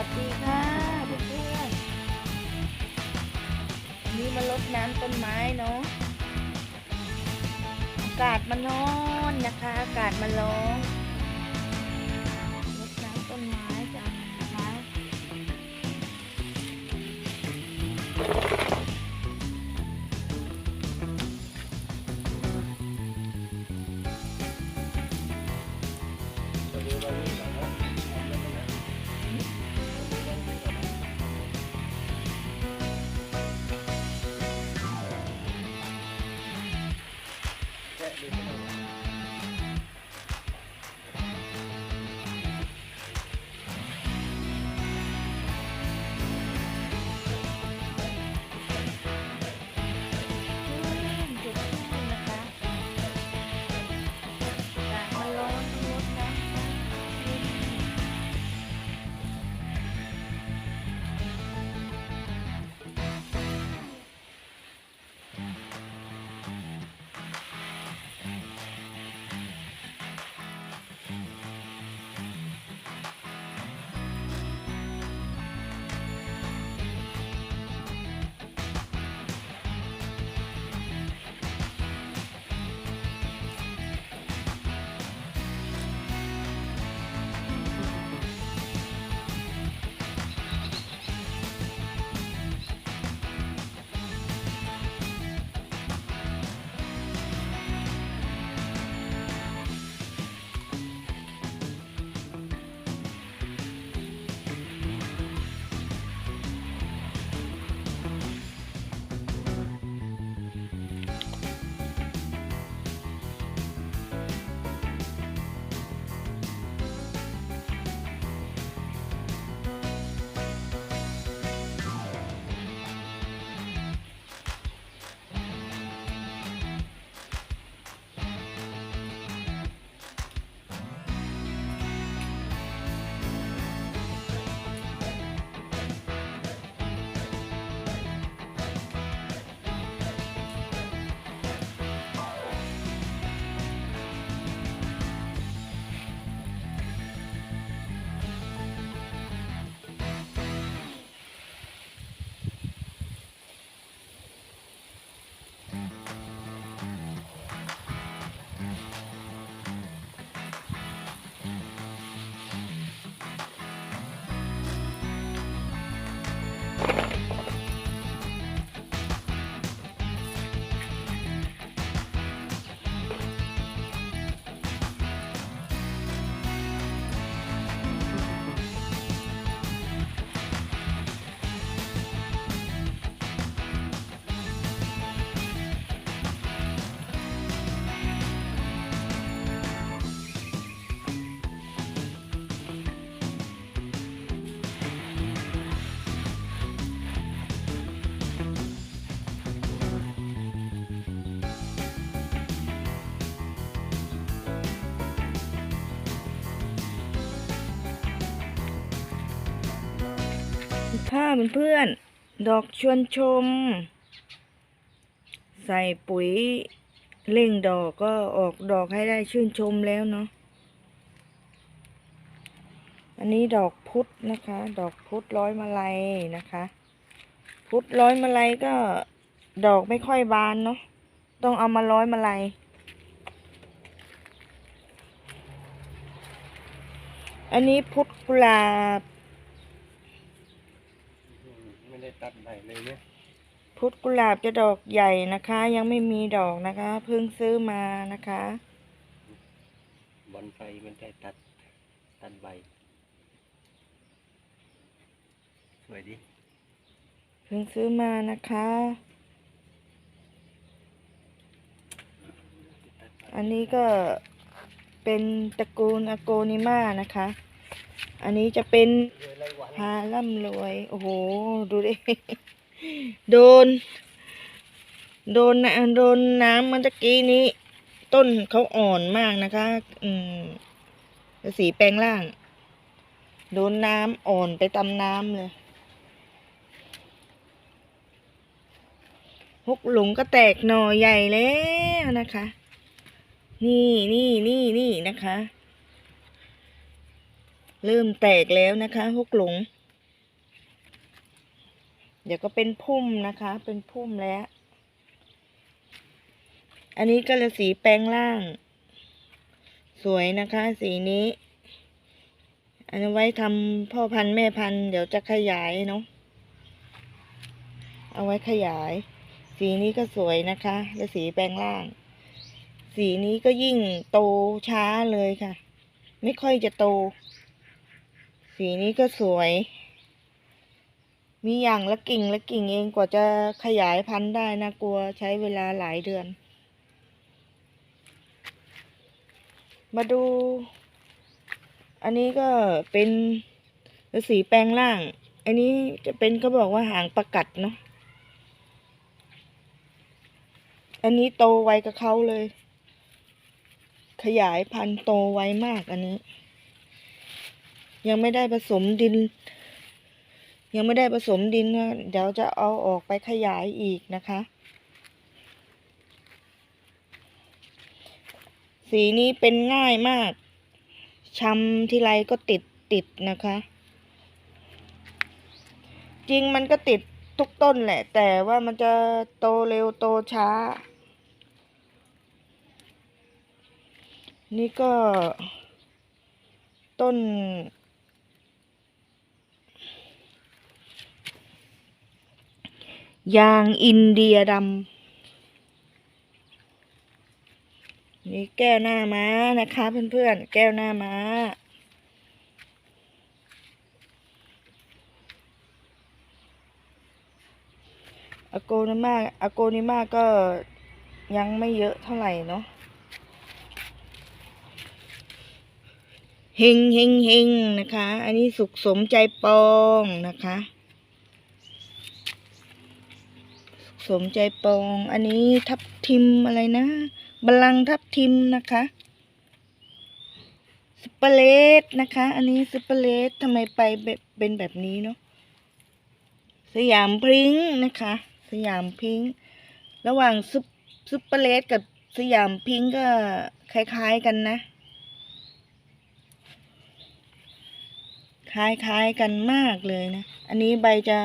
วัสดีค่ะเพื่อนๆนี่มาลดน้ำต้นไม้เนาะ อากาศมันร้อนนะคะ อากาศมันร้อนลดน้ำต้นไม้จ้ะนะ ค่ะเพื่อนๆ ดอกชวนชม ใส่ปุ๋ยเร่งดอกก็ออกดอกให้ได้ชื่นชมแล้วเนาะ อันนี้ดอกพุธนะคะ ดอกพุธร้อยมาลัยนะคะ พุธร้อยมาลัยก็ดอกไม่ค่อยบานเนาะ ต้องเอามาร้อยมาลัย อันนี้พุธกุหลาบ ไม่ได้ตัดใหม่เลยเนี่ยพุธกุหลาบจะดอกใหญ่นะคะ ยังไม่มีดอกนะคะ เพิ่งซื้อมานะคะบอนไฟมันได้ตัดตัดใบ สวยดิเพิ่งซื้อมานะคะตัดใบอันนี้ก็เป็นตระกูลอโกนิมานะคะ อันนี้จะเป็นรวยรายวัน พาล่ำรวย โอ้โห ดูดิ โดน โดนนะโดนน้ำมันตะกี้นี้ ต้นเขาอ่อนมากนะคะ อืมสีแปลงล่าง โดนน้ำอ่อนไปตามน้ำเลยฮกหลงก็แตกหน่อใหญ่แล้วนะคะ นี่นี่นี่นี่นะคะ เริ่มแตกแล้วนะคะฮกหลงเดี๋ยวก็เป็นพุ่มนะคะ เป็นพุ่มแล้ว อันนี้ก็ละสีแปลงล่าง สวยนะคะ สีนี้ อันนี้ไว้ทำพ่อพันธุ์แม่พันธุ์เดี๋ยวจะขยายเนาะ เอาไว้ขยาย สีนี้ก็สวยนะคะและสีแปลงล่าง สีนี้ก็ยิ่งโตช้าเลยค่ะ ไม่ค่อยจะโต สีนี้ก็สวย มีอย่างละกิ่งละกิ่งเองกว่าจะขยายพันธุ์ได้นะกลัวใช้เวลาหลายเดือน มาดู อันนี้ก็เป็นฤาษีแปลงล่าง อันนี้จะเป็นก็บอกว่าหางประกัดเนาะ อันนี้โตไวกับเขาเลย ขยายพันธุ์โตไวมากอันนี้ ยังไม่ได้ผสมดิน ยังไม่ได้ผสมดินนะเดี๋ยวจะเอาออกไปขยายอีกนะคะ สีนี้เป็นง่ายมากชำทีไรก็ติดติดนะคะ จริงมันก็ติดทุกต้นแหละ แต่ว่ามันจะโตเร็วโตช้า นี่ก็ต้น ยางอินเดียดำนี่แก้วหน้าม้านะคะเพื่อนๆ แก้วหน้าม้า อโกนิมาอโกนิมาก็ยังไม่เยอะเท่าไหร่เนาะเฮงเฮงเฮงนะคะ อันนี้สุขสมใจปองนะคะ สมใจปอง อันนี้ทับทิมอะไรนะบลังทับทิมนะคะสเปเลตนะคะ อันนี้สเปเลตทำไมไปเป็นแบบนี้เนาะสยามพริ้งนะคะ สยามพิงระหว่างซุปซุปเปอร์เลสกับสยามพิงค์ก็คล้ายๆกันนะ คล้ายๆกันมากเลยนะ อันนี้ใบจะ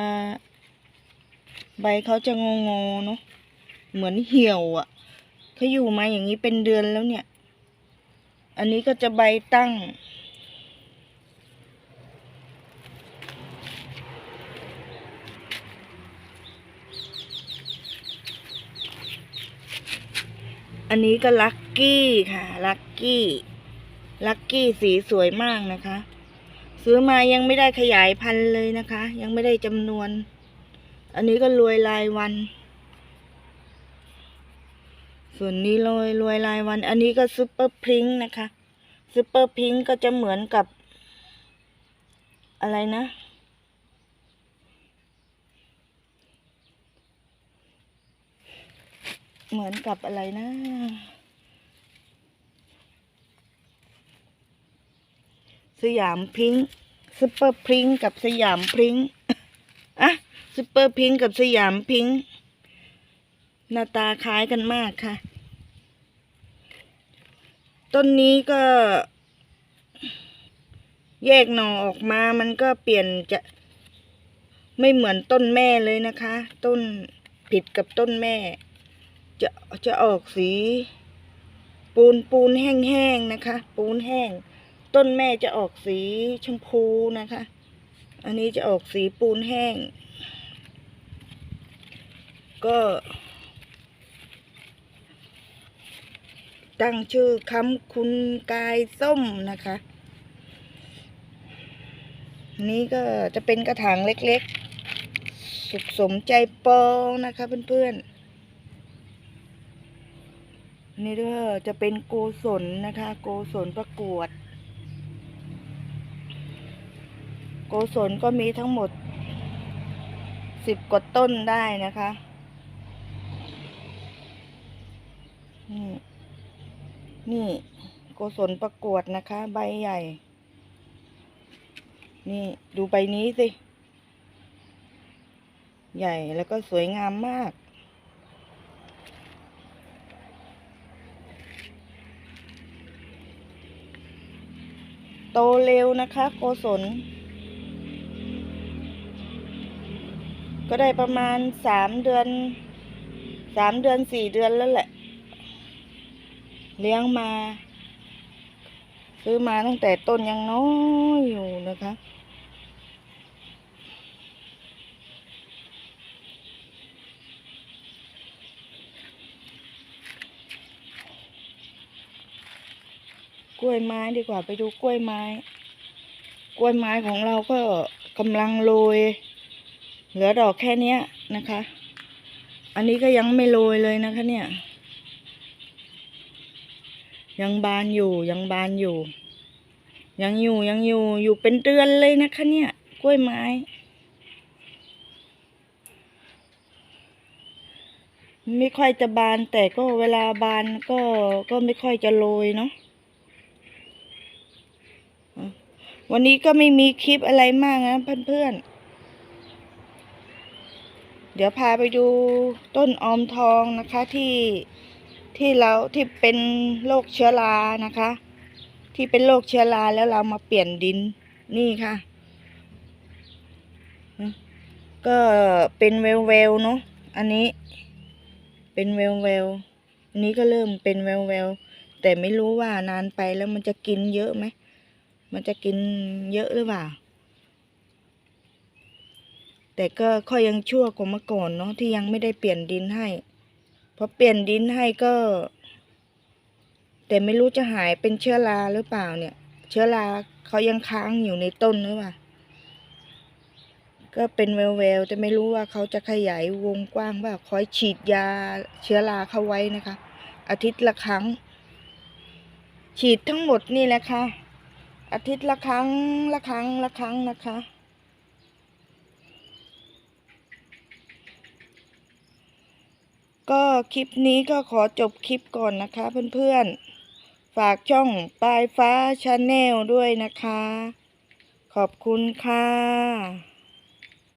ใบเขาจะงงๆเนาะเหมือนเหี่ยวอะ่ะเขาอยู่มาอย่างนี้เป็นเดือนแล้วเนี่ย อันนี้ก็จะใบตั้ง อันนี้ก็ลักกี้ค่ะลักกี้ลักกี้สีสวยมากนะคะ ซื้อมายังไม่ได้ขยายพันธุ์เลยนะคะ ยังไม่ได้จำนวน อันนี้ก็รวยรายวัน ส่วนนี้รวยรวยรายวัน อันนี้ก็ซุปเปอร์พิงค์นะคะซุปเปอร์พิงค์ก็จะเหมือนกับ อะไรนะ เหมือนกับอะไรนะสยามพิงค์ซุปเปอร์พิงค์กับสยามพิงค์ ซุปเปอร์พิงค์กับสยามพิงค์หน้าตาคล้ายกันมากค่ะ ต้นนี้ก็ แยกหน่อออกมามันก็เปลี่ยนจะไม่เหมือนต้นแม่เลยนะคะ ต้นผิดกับต้นแม่ จะจะออกสี ปูนปูนแห้งๆนะคะ ปูนแห้ง ต้นแม่จะออกสีชมพูนะคะ อันนี้จะออกสีปูนแห้ง ก็ตั้งชื่อคำคุณกายส้มนะคะ นี่ก็จะเป็นกระถางเล็กๆ สุขสมใจปองนะคะเพื่อนๆ นี่ด้วยจะเป็นโกศลนะคะ โกศลประกวด โกศลก็มีทั้งหมดสิบกว่าต้นได้นะคะ นี่นี่โกศลประกวดนะคะ ใบใหญ่ นี่ดูใบนี้สิ ใหญ่แล้วก็สวยงามมาก โตเร็วนะคะ โกศล ก็ได้ประมาณสามเดือนสามเดือนสี่เดือนแล้วแหละ เลี้ยงมา ซื้อมาตั้งแต่ต้นยังน้อยอยู่นะคะ กล้วยไม้ดีกว่าไปดูกล้วยไม้ กล้วยไม้ของเราก็กำลังโรย เหลือดอกแค่นี้นะคะ อันนี้ก็ยังไม่โรยเลยนะคะเนี่ย ยังบานอยู่ยังบานอยู่ ยังอยู่ยังอยู่อยู่เป็นเดือนเลยนะคะเนี่ย กล้วยไม้ ไม่ค่อยจะบานแต่ก็เวลาบานก็ก็ไม่ค่อยจะโรยเนาะวันนี้ก็ไม่มีคลิปอะไรมากนะเพื่อนๆ เดี๋ยวพาไปดูต้นออมทองนะคะที่ ที่เราที่เป็นโรคเชื้อรานะคะ ที่เป็นโรคเชื้อราแล้วเรามาเปลี่ยนดินนี่ค่ะ ก็เป็นเวลเวลเนาะอันนี้ เป็นเวลเวลอันนี้ก็เริ่มเป็นเวลเวลแต่ไม่รู้ว่านานไปแล้วมันจะกินเยอะไหมมันจะกินเยอะหรือเปล่า แต่ก็ค่อยยังชั่วกว่าเมื่อก่อนเนาะที่ยังไม่ได้เปลี่ยนดินให้ พอเปลี่ยนดินให้ก็ แต่ไม่รู้จะหายเป็นเชื้อราหรือเปล่าเนี่ย เชื้อราเขายังค้างอยู่ในต้นหรือเปล่าก็เป็นแววๆแต่ไม่รู้ว่าเขาจะขยายวงกว้างว่าคอยฉีดยาเชื้อราเข้าไว้นะคะ อาทิตย์ละครั้ง ฉีดทั้งหมดนี่แหละค่ะ อาทิตย์ละครั้งละครั้งละครั้งนะคะ ก็คลิปนี้ก็ขอจบคลิปก่อนนะคะเพื่อนๆ ฝากช่องปลายฟ้าชาแนลด้วยนะคะ ขอบคุณค่ะ